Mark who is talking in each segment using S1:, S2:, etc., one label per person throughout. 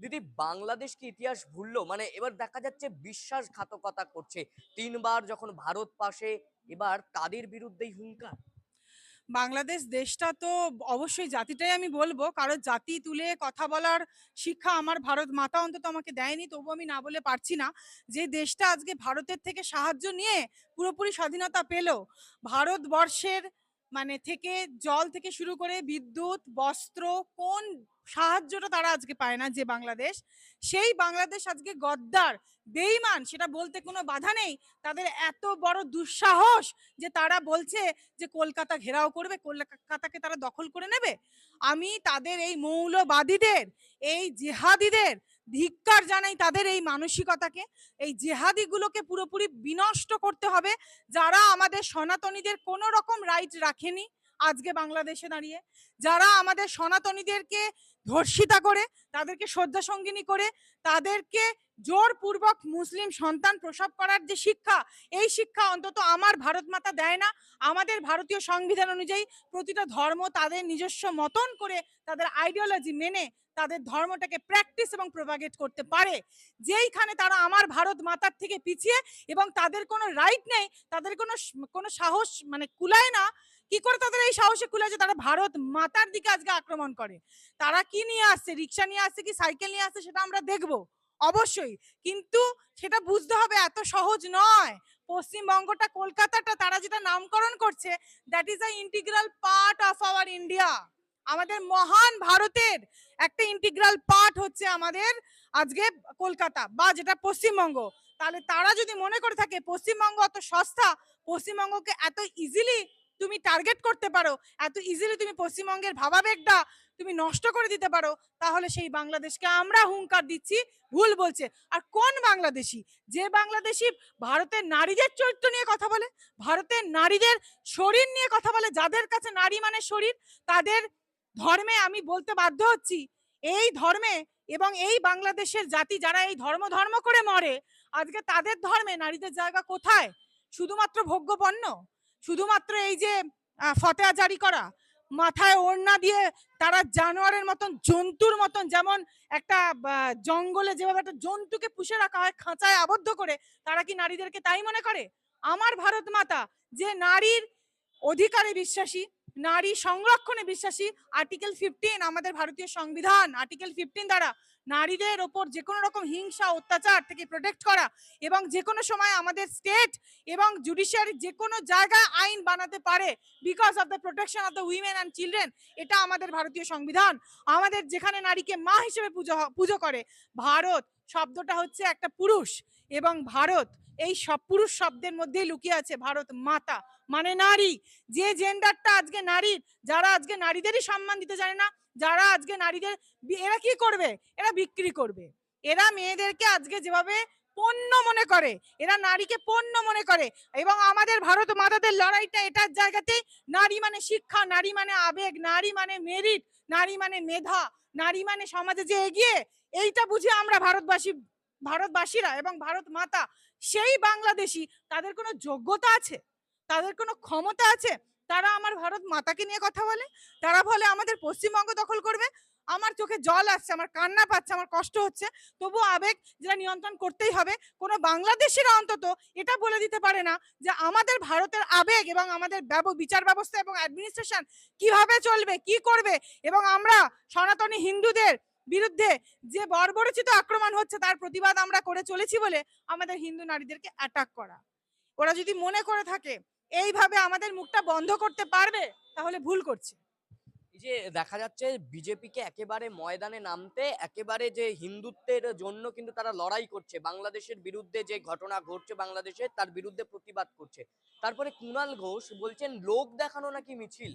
S1: দিদি, বাংলাদেশ কি ইতিহাস ভুললো? মানে এবার দেখা যাচ্ছে বিশ্বাসঘাতকতা করছে। তিনবার যখন ভারত পাশে, এবার তাদের বিরুদ্ধেই হুঙ্কার।
S2: বাংলাদেশ দেশটা তো অবশ্যই জাতিটাই আমি বলব। কারণ জাতি তুলে কথা বলার শিক্ষা আমার ভারত মাতা অন্তত আমাকে দেয়নি, তবু আমি না বলে পারছি না যে দেশটা আজকে ভারতের থেকে সাহায্য নিয়ে পুরোপুরি স্বাধীনতা পেল। ভারতবর্ষের মানে থেকে জল থেকে শুরু করে বিদ্যুৎ, বস্ত্র, কোন সাহায্যটা তারা আজকে পায় না যে বাংলাদেশ, সেই বাংলাদেশ আজকে গদ্দার বেইমান সেটা বলতে কোনো বাধা নেই। তাদের এত বড় দুঃসাহস যে তারা বলছে যে কলকাতা ঘেরাও করবে, কলকাতাকে তারা দখল করে নেবে। আমি তাদের এই মৌলবাদীদের, এই জেহাদিদের ধিক্কার জানাই তাদের এই মানসিকতাকে। এই জেহাদিগুলোকে পুরোপুরি বিনষ্ট করতে হবে, যারা আমাদের সনাতনীদের কোনো রকম রাইট রাখেনি আজকে বাংলাদেশে দাঁড়িয়ে। যারা আমাদের সনাতনীদেরকে ধর্ষিতা করে, তাদেরকে শয্যা সঙ্গিনী করে, তাদেরকে জোরপূর্বক মুসলিম সন্তান প্রসব করার যে শিক্ষা, এই শিক্ষা অন্তত আমার ভারত মাতা দেয় না। আমাদের ভারতীয় সংবিধান অনুযায়ী প্রতিটা ধর্ম তাদের নিজস্ব মতন করে তাদের আইডিওলজি মেনে তাদের ধর্মটাকে প্র্যাকটিস এবং প্রোপাগেট করতে পারে। যেইখানে তারা আমার ভারত মাতার থেকে পিছিয়ে এবং তাদের কোনো রাইট নেই, তাদের কোনো কোনো সাহস মানে কুলায় না, কি করে তাদের এই সাহসে কুলায় যে তারা ভারত মাতার দিকে আজকে আক্রমণ করে? তারা কি নিয়ে আসছে? রিক্সা নিয়ে আসছে কি সাইকেল নিয়ে আসছে সেটা আমরা দেখব, অবশ্যই। কিন্তু সেটা বুঝতে হবে এত সহজ নয়। পশ্চিমবঙ্গটা, কলকাতাটা, তারা যেটা নামকরণ করছে that is a integral part of our India আমাদের মহান ভারতের একটা ইন্টিগ্রাল পার্ট হচ্ছে আমাদের আজকে কলকাতা বা যেটা পশ্চিমবঙ্গ। তাহলে তারা যদি মনে করে থাকে পশ্চিমবঙ্গ অত সস্তা, পশ্চিমবঙ্গকে এত ইজিলি তুমি টার্গেট করতে পারো, এত ইজিলি তুমি পশ্চিমবঙ্গের ভাবাবেগটা তুমি নষ্ট করে দিতে পারো, তাহলে সেই বাংলাদেশকে আমরা হুঙ্কার দিচ্ছি, ভুল বলছে। আর কোন বাংলাদেশি? যে বাংলাদেশি ভারতের নারীদের চরিত্র নিয়ে কথা বলে, ভারতের নারীদের শরীর নিয়ে কথা বলে, যাদের কাছে নারী মানে শরীর, তাদের ধর্মে আমি বলতে বাধ্য হচ্ছি, এই ধর্মে এবং এই বাংলাদেশের জাতি যারা এই ধর্ম ধর্ম করে মরে, আজকে তাদের ধর্মে নারীদের জায়গা কোথায়? শুধুমাত্র ভোগ্যপণ্য? শুধুমাত্র এই যে ফতেয়া জারি করা, মাথায় ওড়না দিয়ে তারা জানোয়ারের মতন, জন্তুর মতন যেমন একটা জঙ্গলে যেভাবে একটা জন্তুকে পুষে রাখা হয়, খাঁচায় আবদ্ধ করে, তারা কি নারীদেরকে তাই মনে করে? আমার ভারত মাতা যে নারীর অধিকারে বিশ্বাসী নারী সংরক্ষণে বিশ্বাসী আর্টিকেল ফিফটিন আমাদের ভারতীয় সংবিধান। আর্টিকেল ফিফটিন দ্বারা নারীদের ওপর যে কোনো রকম হিংসা, অত্যাচার থেকে প্রোটেক্ট করা এবং যে কোনো সময় আমাদের স্টেট এবং জুডিশিয়ারি যে কোনো জায়গায় আইন বানাতে পারে because of the protection of the women and children এটা আমাদের ভারতীয় সংবিধান। আমাদের যেখানে নারীকে মা হিসেবে পুজো পুজো করে, ভারত শব্দটা হচ্ছে একটা পুরুষ এবং ভারত এই সব পুরুষ শব্দের মধ্যেই লুকিয়ে আছে ভারত মাতা মানে নারী। যে জেন্ডারটা আজকে নারীর, যারা আজকে নারীদেরই সম্মান দিতে জানে না, যারা আজকে নারীদের এরা কি করবে? এরা বিক্রি করবে। এরা মেয়েদেরকে আজকে যেভাবে পণ্য মনে করে, এরা নারীকে পণ্য মনে করে, এবং আমাদের ভারত মাতাদের লড়াইটা এটার জায়গাতেই নারী মানে শিক্ষা, নারী মানে আবেগ, নারী মানে মেরিট নারী মানে মেধা, নারী মানে সমাজে যে এগিয়ে, এইটা বুঝে আমরা ভারতবাসী, ভারতবাসীরা এবং ভারত মাতা সেই বাংলাদেশি, তাদের কোনো যোগ্যতা আছে? তাদের কোনো ক্ষমতা আছে? তারা আমার ভারত মাতাকে নিয়ে কথা বলে, তারা বলে আমাদের পশ্চিমবঙ্গ দখল করবে, আমার চোখে জল আসছে, আমার কান্না পাচ্ছে, আমার কষ্ট হচ্ছে, তবু আবেগ যেটা নিয়ন্ত্রণ করতেই হবে, কোনো বাংলাদেশিরা অন্তত এটা বলে দিতে পারে না যে আমাদের ভারতের আবেগ এবং আমাদের বিচার ব্যবস্থা এবং অ্যাডমিনিস্ট্রেশন কীভাবে চলবে, কি করবে এবং আমরা সনাতনী হিন্দুদের বিরুদ্ধে যে বর্বরচিত আক্রমণ হচ্ছে, তার প্রতিবাদ আমরা করে চলেছি বলে আমাদের হিন্দু নারীদেরকে অ্যাটাক করা। ওরা যদি মনে করে থাকে, এইভাবে আমাদের মুখটা বন্ধ করতে পারবে, তাহলে ভুল করছে।
S1: যে দেখা যাচ্ছে বিজেপিকে একেবারে ময়দানে নামতে, একেবারে যে হিন্দুত্বের জন্য কিন্তু তারা লড়াই করছে। বাংলাদেশের বিরুদ্ধে যে ঘটনা ঘটছে বাংলাদেশে, তার বিরুদ্ধে প্রতিবাদ করছে। তারপরে কুণাল ঘোষ বলছেন, লোক দেখানো নাকি মিছিল?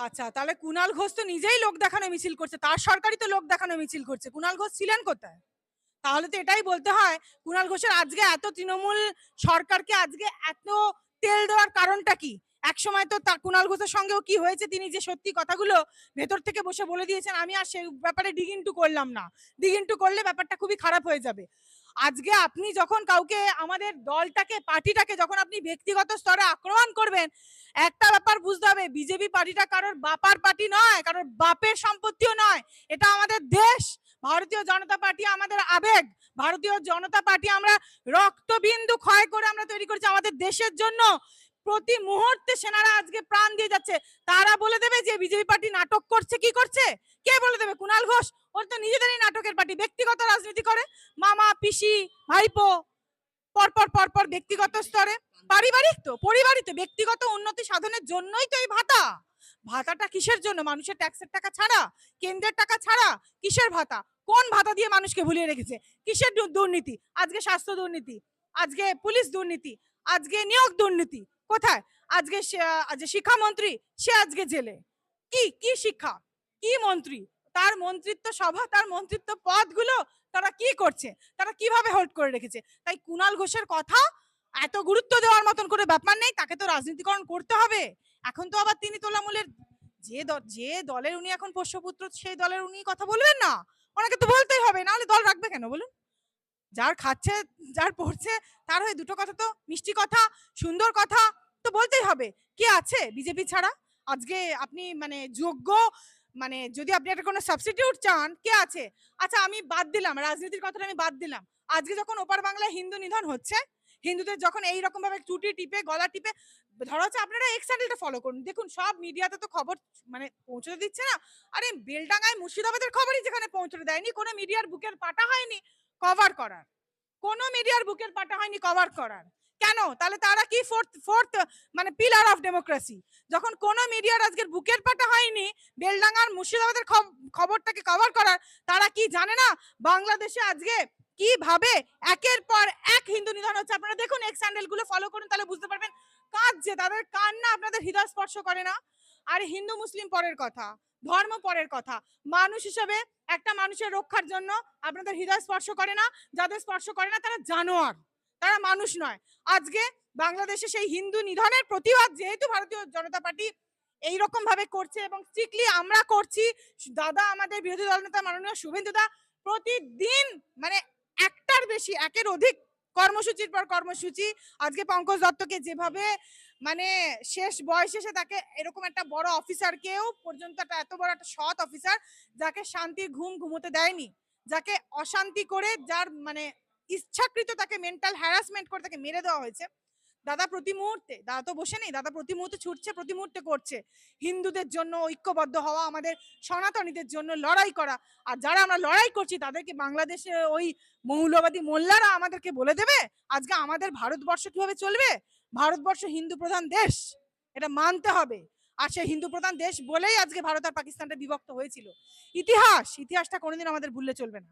S2: আচ্ছা তাহলে কুনাল ঘোষ তো নিজেই লোক দেখানো মিছিল করছে, তার সরকারই তো লোক দেখানো মিছিল করছে। কুনাল ঘোষ ছিলেন কোথায়? তাহলে তো এটাই বলতে হয়, কুনাল ঘোষের আজকে এত তৃণমূল সরকারকে আজকে এত তেল দেওয়ার কারণটা কি? এক সময় তো কুনাল ঘোষের সঙ্গেও কি হয়েছে? তিনি যে সত্যি কথাগুলো ভেতর থেকে বসে বলে দিয়েছেন, আমি আর সেই ব্যাপারে ডিগ ইন্টু করলাম না। ডিগ ইন্টু করলে ব্যাপারটা খুবই খারাপ হয়ে যাবে। আজকে আপনি যখন কাউকে, আমাদের দলটাকে, পার্টিটাকে যখন আপনি ব্যক্তিগত স্তরে আক্রমণ করবেন, একটা ব্যাপার বুঝতে হবে, বিজেপি পার্টিটা কারোর বাপার পার্টি নয়, কারোর বাপের সম্পত্তিও নয়। এটা আমাদের দেশ। ভারতীয় জনতা পার্টি আমাদের আবেগ। ভারতীয় জনতা পার্টি আমরা রক্তবিন্দু ক্ষয় করে আমরা তৈরি করেছি আমাদের দেশের জন্য। প্রতি মুহূর্তে সেনারা আজকে প্রাণ দিয়ে যাচ্ছে। তারা বলে দেবে যে, বিজেপি পার্টি নাটক করছে, কি করছে? কে বলে দেবে? কুণাল ঘোষ। ওর তো নিজেদেরই নাটকের পার্টি, ব্যক্তিগত রাজনীতি করে, মামা, পিসি, ভাইপো, পরপর পরপর ব্যক্তিগত স্তরে। পারিবারিক তো, পরিবারই তো, ব্যক্তিগত উন্নতি সাধনের জন্যই তো এই ভাতা। ভাতাটা কিসের জন্য? মানুষের ট্যাক্সের টাকা ছাড়া? কেন্দ্রের টাকা ছাড়া? কিসের ভাতা? কোন ভাতা দিয়ে মানুষকে ভুলিয়ে রেখেছে? কিসের দুর্নীতি? আজকে স্বাস্থ্য দুর্নীতি, আজকে পুলিশ দুর্নীতি, আজকে নিয়োগ দুর্নীতি, কোথায়? আজকে শিক্ষামন্ত্রী, সে আজকে জেলে। কি কি শিক্ষা? কি মন্ত্রী? তার মন্ত্রিত্ব সভা, তার মন্ত্রিত্ব পদগুলো তারা কি করছে? তারা কীভাবে হোল্ড করে রেখেছে? তাই কুণাল ঘোষের কথা এত গুরুত্ব দেওয়ার মতন করে ব্যাপার নেই, তাকে তো রাজনীতিকরণ করতে হবে। এখন তো আবার তিনি তোলামূলের যে যে দলের উনি এখন পোষ্যপুত্র, সেই দলের উনি কথা বলবেন না? ওনাকে তো বলতেই হবে নাহলে দল রাখবে কেন বলুন? যার খাচ্ছে, যার পড়ছে, তার হয়ে দুটো কথা তো, মিষ্টি কথা, সুন্দর কথা তো বলতেই হবে। কে আছে? বিজেপি ছাড়া? আজকে আপনি মানে যোগ্য মানে যদি আপনি একটা কোনো সাবস্টিটিউট চান, কে আছে? আচ্ছা আমি বাদ দিলাম, রাজনীতির কথাটা আমি বাদ দিলাম। আজকে যখন ওপার বাংলায় হিন্দু নিধন হচ্ছে, হিন্দুদের যখন এই রকম ভাবে চুটি টিপে, গলা টিপে, ধরা হচ্ছে আপনারা এক্স চ্যানেলটা ফলো করুন। দেখুন, সব মিডিয়াতে তো খবর মানে পৌঁছতে দিচ্ছে না। আরে, বেলডাঙ্গায় মুর্শিদাবাদের খবরই যেখানে পৌঁছতে দেয়নি, কোনো মিডিয়ার বুকের পাটা হয়নি কভার করার। কোনো মিডিয়ার বুকের পাটা হয়নি কভার করার। কেন? তাহলে তারা কি ফোর্থ ফোর্থ মানে পিলার অফ ডেমোক্রেসি যখন কোনো মিডিয়ার আজকের বুকের পাটা হয়নি, বেলডাঙ্গার মুর্শিদাবাদের খবরটাকে কভার করার, তারা কি জানে না? বাংলাদেশে আজকে কীভাবে একের পর এক হিন্দু নিধন হচ্ছে? আপনারা দেখুন এক্স স্যান্ডেলগুলো ফলো করুন, তাহলে বুঝতে পারবেন কাঁদছে তাদের কান্না আপনাদের হৃদয় স্পর্শ করে না। আর হিন্দু, মুসলিম পরের কথা, ধর্ম পরের কথা, মানুষ হিসেবে একটা মানুষের রক্ষার জন্য আপনাদের হৃদয় স্পর্শ করে না, যাদের স্পর্শ করে না তারা জানোয়ার। তারা মানুষ নয়। আজকে বাংলাদেশে সেই হিন্দু নিধনের প্রতিবাদ যেহেতু ভারতীয় জনতা পার্টি এইরকম ভাবে করছে এবং স্ট্রিক্টলি আমরা করছি, দাদা আমাদের বিরোধী দলনেতা মাননীয় শুভেন্দু দা প্রতিদিন মানে একটার বেশি, একের অধিক কর্মসূচির পর কর্মসূচি। আজকে পঙ্কজ দত্তকে যেভাবে মানে শেষ বয়স এসে তাকে এরকম একটা বড় অফিসারকেও পর্যন্ত একটা এত বড় একটা সৎ অফিসার যাকে শান্তির ঘুম ঘুমোতে দেয়নি, যাকে অশান্তি করে যার মানে ইচ্ছাকৃত তাকে মেন্টাল হ্যারাসমেন্ট করে তাকে মেরে দেওয়া হয়েছে। দাদা প্রতি মুহূর্তে, দাদা তো বসে নেই, দাদা প্রতি মুহূর্তে ছুটছে, প্রতি মুহূর্তে করছে। হিন্দুদের জন্য ঐক্যবদ্ধ হওয়া, আমাদের সনাতনীদের জন্য লড়াই করা। আর যারা আমরা লড়াই করছি, তাদেরকে বাংলাদেশে ওই মৌলবাদী মোল্লারা আমাদেরকে বলে দেবে, আজকে আমাদের ভারতবর্ষ কীভাবে চলবে? ভারতবর্ষ হিন্দু প্রধান দেশ, এটা মানতে হবে। আর সেই হিন্দু প্রধান দেশ বলেই আজকে ভারত আর পাকিস্তানটা বিভক্ত হয়েছিল। ইতিহাস, ইতিহাসটা কোনোদিন আমাদের ভুললে চলবে না।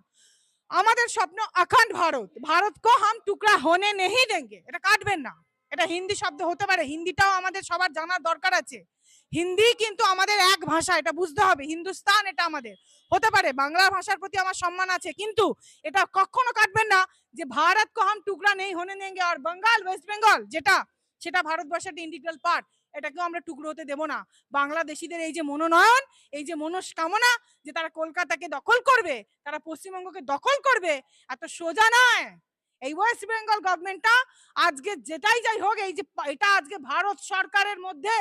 S2: আমাদের স্বপ্ন অখণ্ড ভারত। ভারত কো হাম টুকরা হনে নেহি দেঙ্গে। এটা কাটবেন না। এটা হিন্দি শব্দ হতে পারে। হিন্দিটাও আমাদের সবার জানার দরকার আছে। হিন্দি কিন্তু আমাদের এক ভাষা, এটা বুঝতে হবে। হিন্দুস্তান এটা আমাদের। হতে পারে বাংলা ভাষার প্রতি আমার সম্মান আছে, কিন্তু এটা কখনো কাটবেন না যে ভারত কো হাম টুকরা নেই, হনে নেঙ্গে, আর বাঙ্গাল, ওয়েস্ট বেঙ্গল, যেটা, সেটা ভারতবর্ষের একটা ইন্টিগ্রাল পার্ট এটাকেও আমরা টুকরো হতে দেবো না। বাংলাদেশিদের এই যে মনোনয়ন, এই যে মনস্কামনা যে তারা কলকাতাকে দখল করবে, তারা পশ্চিমবঙ্গকে দখল করবে, এত সোজা নয়। এই ওয়েস্ট বেঙ্গল গভর্নমেন্টটা আজকে যেটাই যাই হোক, এই যে এটা আজকে ভারত সরকারের মধ্যে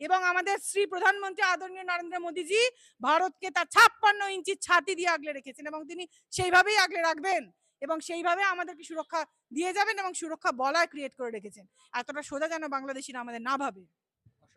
S2: এবং আমাদের শ্রী প্রধানমন্ত্রী আদরণীয় নরেন্দ্র মোদীজি ভারতকে তার ছাপ্পান্ন ইঞ্চি ছাতি দিয়ে আগলে রেখেছেন এবং তিনি সেইভাবেই আগলে রাখবেন এবং সেইভাবে আমাদেরকে সুরক্ষা দিয়ে যাবেন এবং সুরক্ষা বলয় ক্রিয়েট করে রেখেছেন। এতটা সোজা যেন বাংলাদেশিরা আমাদের না ভাবে।